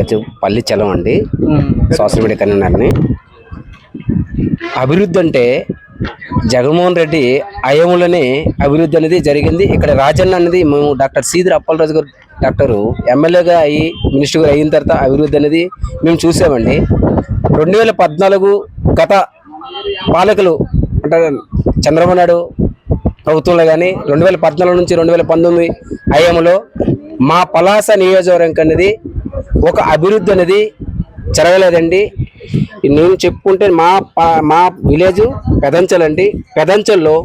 పేరు పల్లి చలం అండి. Social media కన్వీనర్ని. అభివృద్ధి అంటే జగన్మోహన్ రెడ్డి అయములని అభివృద్ధి అనేది జరిగింది. ఇక్కడ రాజన్న అనేది మేము డాక్టర్ సీదిరి అప్పలరాజు గారు డాక్టరు ఎమ్మెల్యేగా అయ్యి మినిస్టర్ గారు అయిన తర్వాత అభివృద్ధి అనేది మేము చూసామండి. రెండు వేల పద్నాలుగు గత పాలకులు అంటే చంద్రబాబు నాయుడు ప్రభుత్వంలో కానీ రెండు వేల పద్నాలుగు నుంచి రెండు వేల పంతొమ్మిది ఐఎంలో మా పలాస నియోజకవర్గం అనేది ఒక అభివృద్ధి అనేది జరగలేదండి. నేను చెప్పుకుంటే మా పా- మా విలేజ్ పెదంచల్ అండి. పెదంచల్లో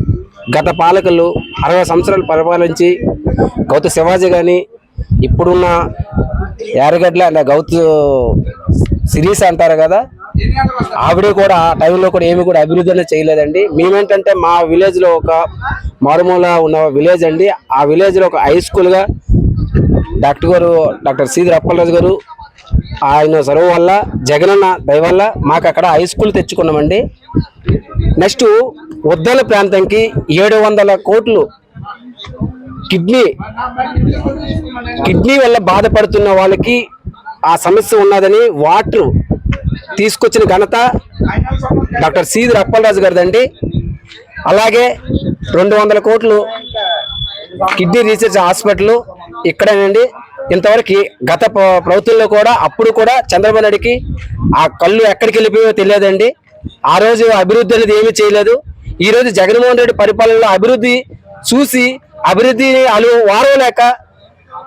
గత పాలకులు అరవై సంవత్సరాలు పరిపాలించి గౌత శివాజీ కానీ ఇప్పుడున్న యారగడ్ల అంటే గౌతు సిరీస్ అంటారు కదా ఆవిడ కూడా ఆ టైంలో కూడా ఏమి కూడా అభివృద్ధి అనేది చేయలేదండి. మేమేంటంటే మా విలేజ్లో ఒక మారుమూల ఉన్న విలేజ్ అండి. ఆ విలేజ్లో ఒక హై స్కూల్గా డాక్టర్ గారు డాక్టర్ సీదిరి అప్పలరాజు గారు ఆయన చదువు వల్ల జగనన్న దయ వల్ల మాకు అక్కడ హై స్కూల్ తెచ్చుకున్నామండి. నెక్స్ట్ ఉద్దల ప్రాంతంకి ఏడు వందల కోట్లు కిడ్నీ కిడ్నీ వల్ల బాధపడుతున్న వాళ్ళకి ఆ సమస్య ఉన్నదని వాటర్ తీసుకొచ్చిన ఘనత డాక్టర్ సీదిరి అప్పలరాజు గారిదండి. అలాగే రెండు వందల కోట్లు కిడ్నీ రీసెర్చ్ హాస్పిటల్ ఇక్కడేనండి. ఇంతవరకు గత ప్ర- ప్రభుత్వంలో కూడా అప్పుడు కూడా చంద్రబాబు నాయుడికి ఆ కళ్ళు ఎక్కడికి వెళ్ళిపోయో తెలియదండి. ఆ రోజు అభివృద్ధి అనేది ఏమీ చేయలేదు. ఈ రోజు జగన్మోహన్ రెడ్డి పరిపాలనలో అభివృద్ధి చూసి అభివృద్ధిని అలు వారవలేక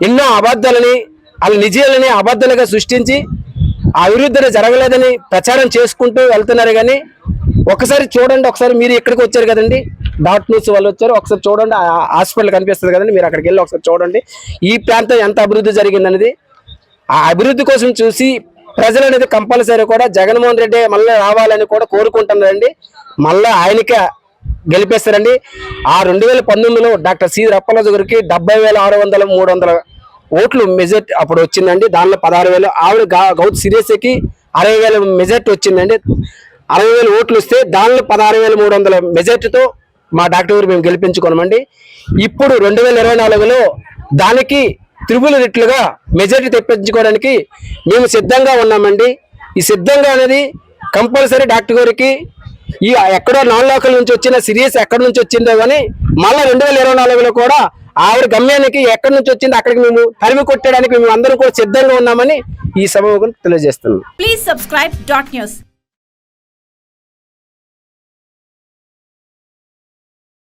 ఎన్నో అబద్ధాలని వాళ్ళ నిజాలని అబద్ధాలుగా సృష్టించి అభివృద్ధిని జరగలేదని ప్రచారం చేసుకుంటూ వెళ్తున్నారు కానీ ఒకసారి చూడండి ఒకసారి మీరు ఇక్కడికి వచ్చారు కదండి. డాట్ న్యూస్ వాళ్ళు వచ్చారు. ఒకసారి చూడండి. ఆ హాస్పిటల్ కనిపిస్తుంది కదండి. మీరు అక్కడికి వెళ్ళి ఒకసారి చూడండి. ఈ ప్రాంతం ఎంత అభివృద్ధి జరిగిందనేది. ఆ అభివృద్ధి కోసం చూసి ప్రజలు అనేది కంపల్సరీ కూడా జగన్మోహన్ రెడ్డి మళ్ళీ రావాలని కూడా కోరుకుంటున్నారండి. మళ్ళీ ఆయనకే గెలిపేస్తారండి. ఆ రెండు వేల పంతొమ్మిదిలో డాక్టర్ సి రప్పలరాజు గారికి డెబ్బై వేల ఆరు వందల మూడు వందల ఓట్లు మెజార్టీ అప్పుడు వచ్చిందండి. దానిలో పదహారు వేలు. ఆవిడ గౌత్ సిరేసకి అరవై వేల మెజార్టీ వచ్చిందండి. అరవై వేల ఓట్లు వస్తే దానిలో పదహారు వేల మూడు వందల మెజార్టీతో మా డాక్టర్ గారు మేము గెలిపించుకోనమండి ఇప్పుడు రెండు వేల ఇరవై నాలుగులో దానికి త్రిబుల్ రెట్లుగా మెజార్టీ తెప్పించుకోవడానికి మేము సిద్ధంగా ఉన్నామండి. ఈ సిద్ధంగా అనేది కంపల్సరీ డాక్టర్ గారికి ఈ ఎక్కడో నాన్ లోకల్ నుంచి వచ్చిన సిరీస్ ఎక్కడి నుంచి వచ్చిందో కానీ మళ్ళీ రెండు వేల ఇరవై నాలుగులో కూడా ఆవిడ గమ్యానికి ఎక్కడి నుంచి వచ్చిందో అక్కడికి మేము తరిమి కొట్టడానికి మేము అందరం కూడా సిద్ధంగా ఉన్నామని ఈ సభ తెలియజేస్తున్నాం. Please subscribe dot news